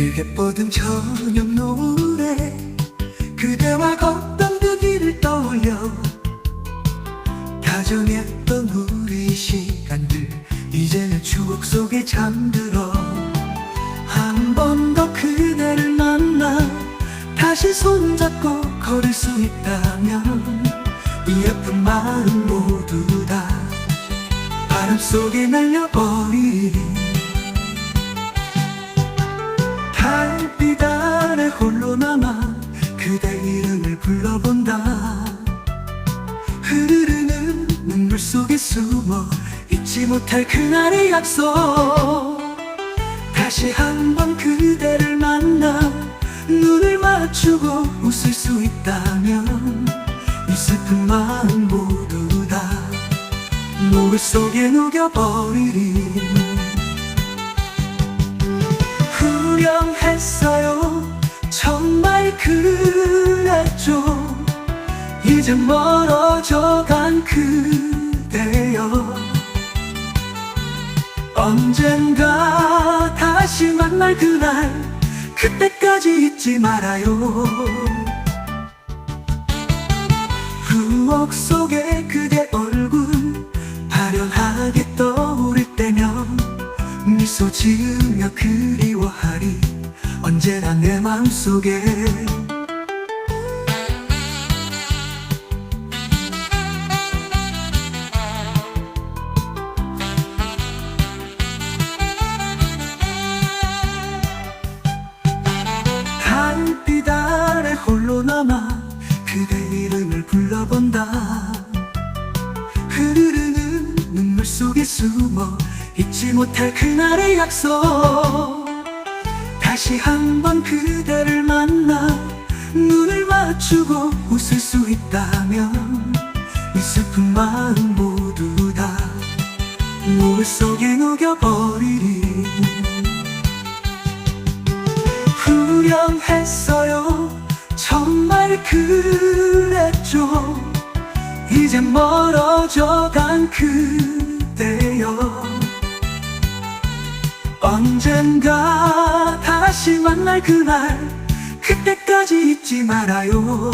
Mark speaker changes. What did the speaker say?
Speaker 1: 예뻐든 저녁 노래. 그대와 걷던 그 길을 떠올려. 다정했던 우리 시간들. 이제는 추억 속에 잠들어. 한 번 더 그대를 만나 다시 손잡고 걸을 수 있다면 이 아픈 마음 모두 다 바람 속에 날려버리 불러본다. 흐르르는 눈물 속에 숨어 잊지 못할 그날의 약속. 다시 한 번 그대를 만나 눈을 맞추고 웃을 수 있다면 이 슬픈 마음 모두 다 노을 속에 녹여버리리. 후련했어요. 정말 그랬죠 이제 멀어져 간 그대여. 언젠가 다시 만날 그날 그때까지 잊지 말아요. 추억 속에 그대 얼굴 아련하게 떠오를 때면 미소 지으며 그리워하리. 언제나 내 마음속에 달빛 아래 홀로 남아 그대 이름을 불러본다. 흐르르는 눈물 속에 숨어 잊지 못할 그날의 약속. 다시 한번 그대를 만나 눈을 맞추고 웃을 수 있다면 이 슬픈 마음 모두 다 노을 속에 녹여버리리 후련했어요. 정말 그랬죠. 이제 멀어져간 그대여. 언젠가 다시 만날 그날 그때까지 잊지 말아요